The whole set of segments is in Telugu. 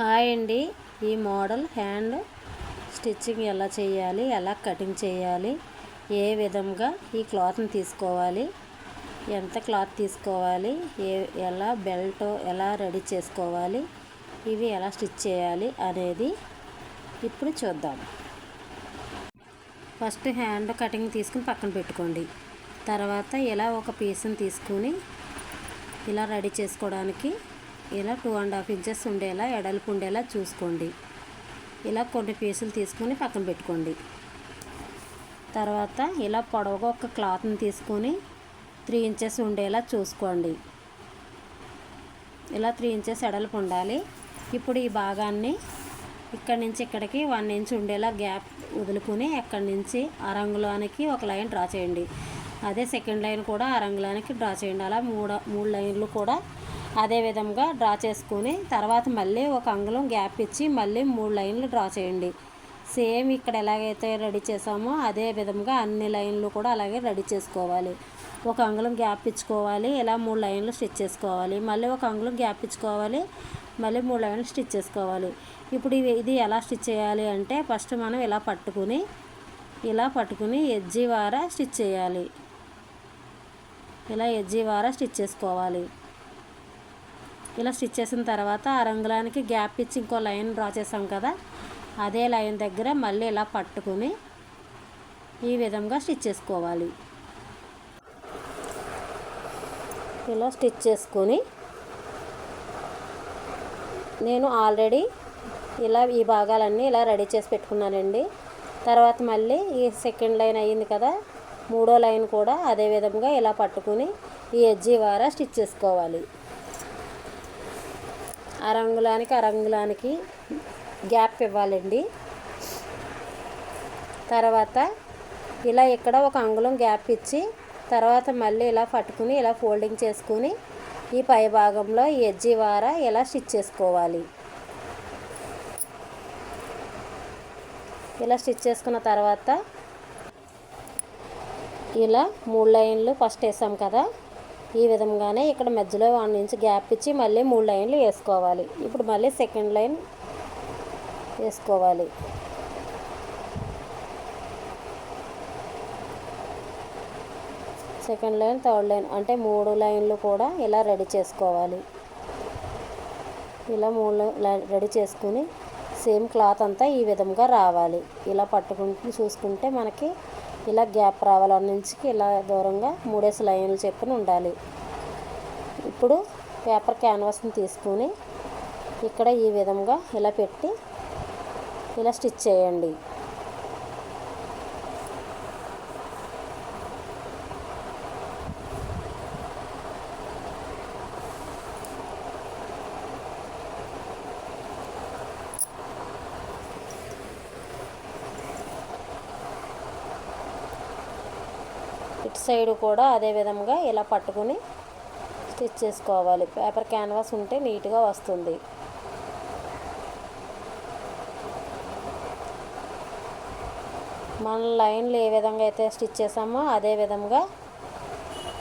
హాయ్ అండి. ఈ మోడల్ హ్యాండ్ స్టిచ్చింగ్ ఎలా చేయాలి ఎలా కటింగ్ చేయాలి ఏ విధంగా ఈ క్లాత్ని తీసుకోవాలి ఎంత క్లాత్ తీసుకోవాలి ఏ ఎలా బెల్ట్ ఎలా రెడీ చేసుకోవాలి ఇవి ఎలా స్టిచ్ చేయాలి అనేది ఇప్పుడు చూద్దాం. ఫస్ట్ హ్యాండ్ కటింగ్ తీసుకుని పక్కన పెట్టుకోండి. తర్వాత ఇలా ఒక పీస్ని తీసుకుని ఇలా రెడీ చేసుకోవడానికి ఇలా టూ అండ్ హాఫ్ ఇంచెస్ ఉండేలా ఎడల్పు ఉండేలా చూసుకోండి. ఇలా కొన్ని పీసులు తీసుకొని పక్కన పెట్టుకోండి. తర్వాత ఇలా పొడవుగా ఒక క్లాత్ని తీసుకొని త్రీ ఇంచెస్ ఉండేలా చూసుకోండి. ఇలా త్రీ ఇంచెస్ ఎడల్పు ఉండాలి. ఇప్పుడు ఈ భాగాన్ని ఇక్కడి నుంచి ఇక్కడికి వన్ ఇంచ్ ఉండేలా గ్యాప్ వదులుకుని ఎక్కడి నుంచి ఆ రంగులోనికి ఒక లైన్ డ్రా చేయండి. అదే సెకండ్ లైన్ కూడా ఆ రంగులోనికి డ్రా చేయండి. అలా మూడు మూడు లైన్లు కూడా అదే విధంగా డ్రా చేసుకుని తర్వాత మళ్ళీ ఒక అంగుళం గ్యాప్ ఇచ్చి మళ్ళీ మూడు లైన్లు డ్రా చేయండి. సేమ్ ఇక్కడ ఎలాగైతే రెడీ చేసామో అదే విధంగా అన్ని లైన్లు కూడా అలాగే రెడీ చేసుకోవాలి. ఒక అంగుళం గ్యాప్ ఇచ్చుకోవాలి ఇలా మూడు లైన్లు స్టిచ్ చేసుకోవాలి. మళ్ళీ ఒక అంగుళం గ్యాప్ ఇచ్చుకోవాలి మళ్ళీ మూడు లైన్లు స్టిచ్ చేసుకోవాలి. ఇప్పుడు ఇవి ఇది ఎలా స్టిచ్ చేయాలి అంటే ఫస్ట్ మనం ఇలా పట్టుకుని ఇలా పట్టుకుని ఎజ్జి వార స్టిచ్ చేయాలి. ఇలా ఎజ్జి వార స్టిచ్ చేసుకోవాలి. ఇలా స్టిచ్ చేసిన తర్వాత ఆ రంగులానికి గ్యాప్ ఇచ్చి ఇంకో లైన్ డ్రా చేసాం కదా అదే లైన్ దగ్గర మళ్ళీ ఇలా పట్టుకుని ఈ విధంగా స్టిచ్ చేసుకోవాలి. ఇలా స్టిచ్ చేసుకొని నేను ఆల్రెడీ ఇలా ఈ భాగాలన్నీ ఇలా రెడీ చేసి పెట్టుకున్నానండి. తర్వాత మళ్ళీ ఈ సెకండ్ లైన్ అయ్యింది కదా మూడో లైన్ కూడా అదే విధంగా ఇలా పట్టుకుని ఈ ఎడ్జి వారా స్టిచ్ చేసుకోవాలి. ఆ రంగులానికి ఆ రంగులానికి గ్యాప్ ఇవ్వాలండి. తర్వాత ఇలా ఇక్కడ ఒక అంగుళం గ్యాప్ ఇచ్చి తర్వాత మళ్ళీ ఇలా పట్టుకుని ఇలా ఫోల్డింగ్ చేసుకుని ఈ పై భాగంలో ఎజ్జి వార ఇలా స్టిచ్ చేసుకోవాలి. ఇలా స్టిచ్ చేసుకున్న తర్వాత ఇలా మూడు లైన్లు ఫస్ట్ వేసాం కదా ఈ విధంగానే ఇక్కడ మధ్యలో వన్ ఇంచ్ గ్యాప్ ఇచ్చి మళ్ళీ మూడు లైన్లు వేసుకోవాలి. ఇప్పుడు మళ్ళీ సెకండ్ లైన్ వేసుకోవాలి. సెకండ్ లైన్ థర్డ్ లైన్ అంటే మూడు లైన్లు కూడా ఇలా రెడీ చేసుకోవాలి. ఇలా మూడు రెడీ చేసుకుని సేమ్ క్లాత్ అంతా ఈ విధంగా రావాలి. ఇలా పట్టుకుంటూ చూసుకుంటే మనకి ఇలా గ్యాప్ రావాలి నుంచి ఇలా దూరంగా మూడేసి లైన్లు చెప్పుని ఉండాలి. ఇప్పుడు పేపర్ క్యాన్వాస్ని తీసుకొని ఇక్కడ ఈ విధంగా ఇలా పెట్టి ఇలా స్టిచ్ చేయండి. సైడ్ కూడా అదే విధంగా ఇలా పట్టుకుని స్టిచ్ చేసుకోవాలి. పేపర్ క్యాన్వాస్ ఉంటే నీట్గా వస్తుంది. మన లైన్లు ఏ విధంగా అయితే స్టిచ్ చేసామో అదే విధంగా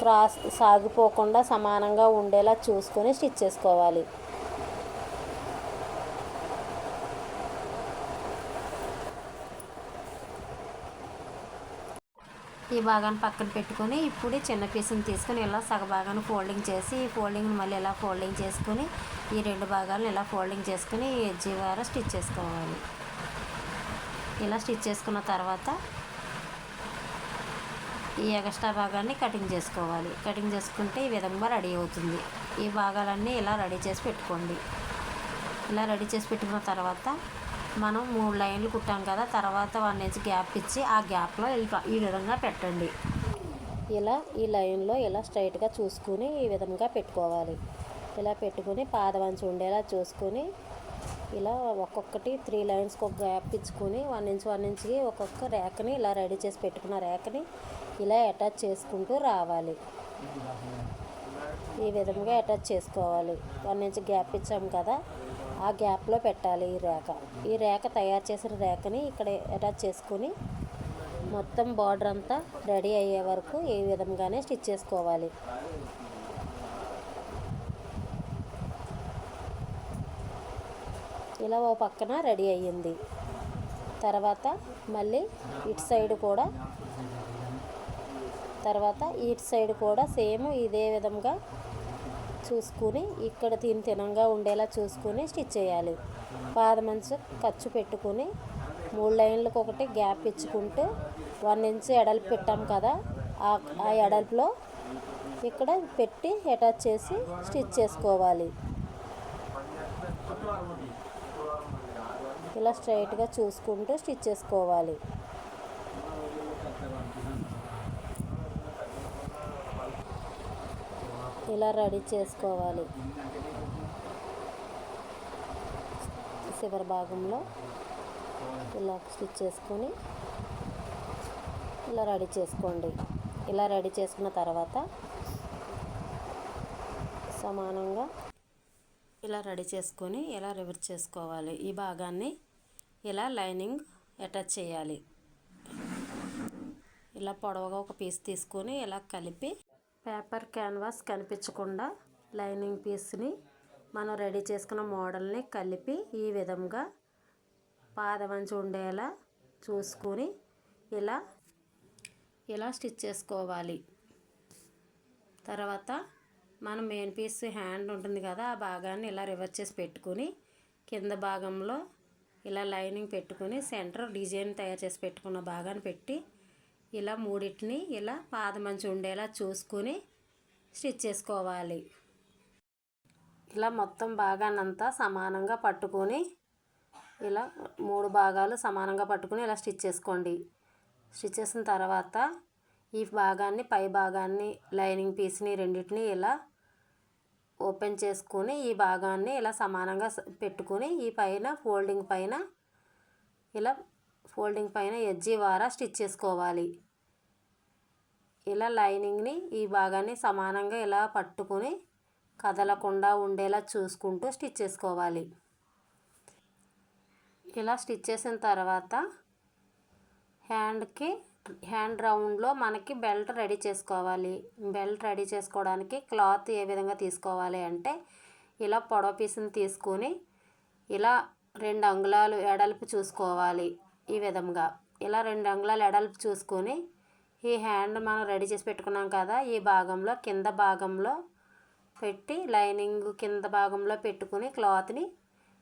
క్రాస్ సాగిపోకుండా సమానంగా ఉండేలా చూసుకొని స్టిచ్ చేసుకోవాలి. ఈ భాగాన్ని పక్కన పెట్టుకొని ఇప్పుడు చిన్న పీస్ని తీసుకొని ఇలా సగ భాగాన్ని ఫోల్డింగ్ చేసి ఈ ఫోల్డింగ్ని మళ్ళీ ఇలా ఫోల్డింగ్ చేసుకొని ఈ రెండు భాగాలను ఇలా ఫోల్డింగ్ చేసుకొని ఈ ఎడ్జి ద్వారా స్టిచ్ చేసుకోవాలి. ఇలా స్టిచ్ చేసుకున్న తర్వాత ఈ ఎగస్ట్రా భాగాన్ని కటింగ్ చేసుకోవాలి. కటింగ్ చేసుకుంటే ఈ విధంగా రెడీ అవుతుంది. ఈ భాగాలన్నీ ఇలా రెడీ చేసి పెట్టుకోండి. ఇలా రెడీ చేసి పెట్టుకున్న తర్వాత మనం మూడు లైన్లు కుట్టాం కదా తర్వాత వన్ ఇంచ్ గ్యాప్ ఇచ్చి ఆ గ్యాప్లో ఈ విధంగా పెట్టండి. ఇలా ఈ లైన్లో ఇలా స్ట్రైట్గా చూసుకుని ఈ విధంగా పెట్టుకోవాలి. ఇలా పెట్టుకుని పాదవంచి ఉండేలా చూసుకొని ఇలా ఒక్కొక్కటి త్రీ లైన్స్కి ఒక గ్యాప్ ఇచ్చుకొని వన్ ఇంచ్ వన్ ఇంచ్కి ఒక్కొక్క రేఖని ఇలా రెడీ చేసి పెట్టుకున్న రేఖని ఇలా అటాచ్ చేసుకుంటూ రావాలి. ఈ విధంగా అటాచ్ చేసుకోవాలి. వన్ ఇంచ్ గ్యాప్ ఇచ్చాం కదా ఆ గ్యాప్లో పెట్టాలి ఈ రేఖ. ఈ రేఖ తయారు చేసిన రేఖని ఇక్కడ అటాచ్ చేసుకుని మొత్తం బార్డర్ అంతా రెడీ అయ్యే వరకు ఈ విధంగానే స్టిచ్ చేసుకోవాలి. ఇలా ఓ పక్కన రెడీ అయ్యింది. తర్వాత మళ్ళీ ఇటు సైడ్ కూడా తర్వాత ఇటు సైడ్ కూడా సేమ్ ఇదే విధంగా చూసుకుని ఇక్కడ తిని తినంగా ఉండేలా చూసుకుని స్టిచ్ చేయాలి. పాదమంచు ఖర్చు పెట్టుకుని మూడు లైన్లకు ఒకటి గ్యాప్ ఇచ్చుకుంటూ వన్ ఇంచ్ ఎడల్పు పెట్టాం కదా ఆ ఆ ఎడల్పులో ఇక్కడ పెట్టి అటాచ్ చేసి స్టిచ్ చేసుకోవాలి. ఇలా స్ట్రైట్గా చూసుకుంటూ స్టిచ్ చేసుకోవాలి. ఇలా రెడీ చేసుకోవాలి. చివరి భాగంలో ఇలా స్టిచ్ చేసుకొని ఇలా రెడీ చేసుకోండి. ఇలా రెడీ చేసుకున్న తర్వాత సమానంగా ఇలా రెడీ చేసుకొని ఇలా రివర్స్ చేసుకోవాలి. ఈ భాగాన్ని ఇలా లైనింగ్ అటాచ్ చేయాలి. ఇలా పొడవుగా ఒక పీస్ తీసుకొని ఇలా కలిపి పేపర్ క్యాన్వాస్ కనిపించకుండా లైనింగ్ పీస్ని మనం రెడీ చేసుకున్న మోడల్ని కలిపి ఈ విధంగా పాదమంచి ఉండేలా చూసుకొని ఇలా ఇలా స్టిచ్ చేసుకోవాలి. తర్వాత మనం మెయిన్ పీస్ హ్యాండ్ ఉంటుంది కదా ఆ భాగాన్ని ఇలా రివర్స్ చేసి పెట్టుకుని కింద భాగంలో ఇలా లైనింగ్ పెట్టుకుని సెంటర్ డిజైన్ తయారు చేసి పెట్టుకున్న భాగాన్ని పెట్టి ఇలా మూడింటిని ఇలా పాదమంచి ఉండేలా చూసుకుని స్టిచ్ చేసుకోవాలి. ఇలా మొత్తం భాగాన్నంతా సమానంగా పట్టుకొని ఇలా మూడు భాగాలు సమానంగా పట్టుకుని ఇలా స్టిచ్ చేసుకోండి. స్టిచ్ చేసిన తర్వాత ఈ భాగాన్ని పై భాగాన్ని లైనింగ్ పీస్ని రెండింటిని ఇలా ఓపెన్ చేసుకొని ఈ భాగాన్ని ఇలా సమానంగా పెట్టుకొని ఈ పైన ఫోల్డింగ్ పైన ఇలా ఫోల్డింగ్ పైన ఎడ్జి వారా స్టిచ్ చేసుకోవాలి. ఇలా లైనింగ్ని ఈ భాగాన్ని సమానంగా ఇలా పట్టుకొని కదలకుండా ఉండేలా చూసుకుంటూ స్టిచ్ చేసుకోవాలి. ఇలా స్టిచ్ చేసిన తర్వాత హ్యాండ్కి హ్యాండ్ రౌండ్లో మనకి బెల్ట్ రెడీ చేసుకోవాలి. బెల్ట్ రెడీ చేసుకోవడానికి క్లాత్ ఏ విధంగా తీసుకోవాలి అంటే ఇలా పొడవ పీసుని తీసుకొని ఇలా రెండు అంగుళాలు ఎడల్పు చూసుకోవాలి. ఈ విధంగా ఇలా రెండు అంగుళాలు ఎడల్పు చూసుకొని ఈ హ్యాండ్ మనం రెడీ చేసి పెట్టుకున్నాం కదా ఈ భాగంలో కింద భాగంలో పెట్టి లైనింగ్ కింద భాగంలో పెట్టుకుని క్లాత్ని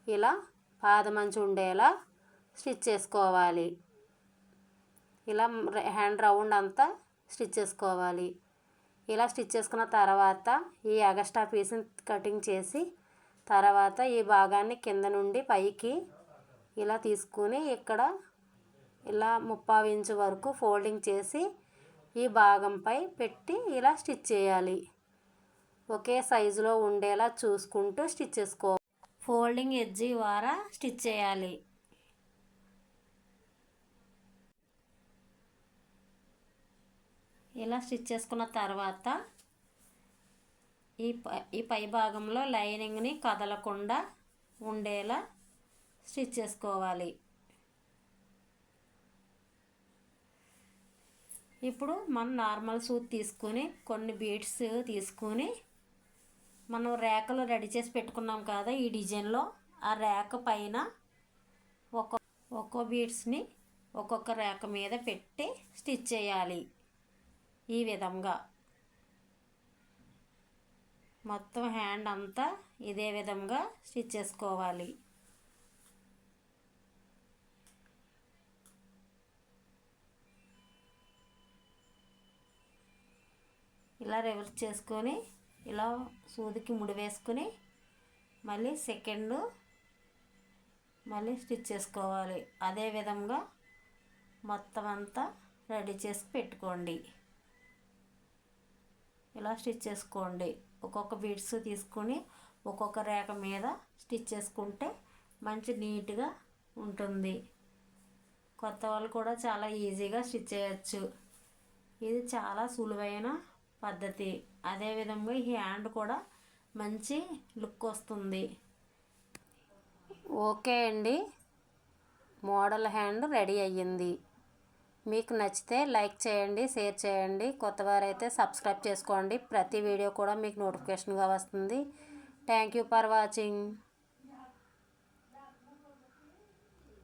ఇలా పాదమంచు ఉండేలా స్టిచ్ చేసుకోవాలి. ఇలా హ్యాండ్ రౌండ్ అంతా స్టిచ్ చేసుకోవాలి. ఇలా స్టిచ్ చేసుకున్న తర్వాత ఈ అగస్టా పీస్ని కటింగ్ చేసి తర్వాత ఈ భాగాన్ని కింద నుండి పైకి ఇలా తీసుకుని ఇక్కడ ఇలా ముప్పావు ఇంచు వరకు ఫోల్డింగ్ చేసి ఈ భాగంపై పెట్టి ఇలా స్టిచ్ చేయాలి. ఒకే సైజులో ఉండేలా చూసుకుంటూ స్టిచ్ చేసుకో. ఫోల్డింగ్ ఎడ్జి ద్వారా స్టిచ్ చేయాలి. ఇలా స్టిచ్ చేసుకున్న తర్వాత ఈ ఈ పై భాగంలో లైనింగ్ని కదలకుండా ఉండేలా స్టిచ్ చేసుకోవాలి. ఇప్పుడు మనం నార్మల్ సూత్ తీసుకొని కొన్ని బీడ్స్ తీసుకొని మనం రేఖలు రెడీ చేసి పెట్టుకున్నాం కదా ఈ డిజైన్లో. ఆ రేఖ పైన ఒక ఒక్కో బీడ్స్ని ఒక్కొక్క రేఖ మీద పెట్టి స్టిచ్ చేయాలి ఈ విధంగా. మొత్తం హ్యాండ్ అంతా ఇదే విధంగా స్టిచ్ చేసుకోవాలి. ఇలా రివర్స్ చేసుకొని ఇలా సూదికి ముడి వేసుకొని మళ్ళీ సెకండ్ మళ్ళీ స్టిచ్ చేసుకోవాలి. అదే విధంగా మొత్తం అంతా రెడీ చేసి పెట్టుకోండి. ఇలా స్టిచ్ చేసుకోండి. ఒక్కొక్క బీడ్స్ తీసుకొని ఒక్కొక్క రేఖ మీద స్టిచ్ చేసుకుంటే మంచి నీట్గా ఉంటుంది. కొత్త వాళ్ళు కూడా చాలా ఈజీగా స్టిచ్ చేయొచ్చు. ఇది చాలా సులువైన పద్ధతి. అదేవిధంగా ఈ హ్యాండ్ కూడా మంచి లుక్ వస్తుంది. ఓకే అండి. మోడల్ హ్యాండ్ రెడీ అయ్యింది. మీకు నచ్చితే లైక్ చేయండి షేర్ చేయండి. కొత్తవారైతే సబ్స్క్రైబ్ చేసుకోండి. ప్రతి వీడియో కూడా మీకు నోటిఫికేషన్గా వస్తుంది. Thank you for watching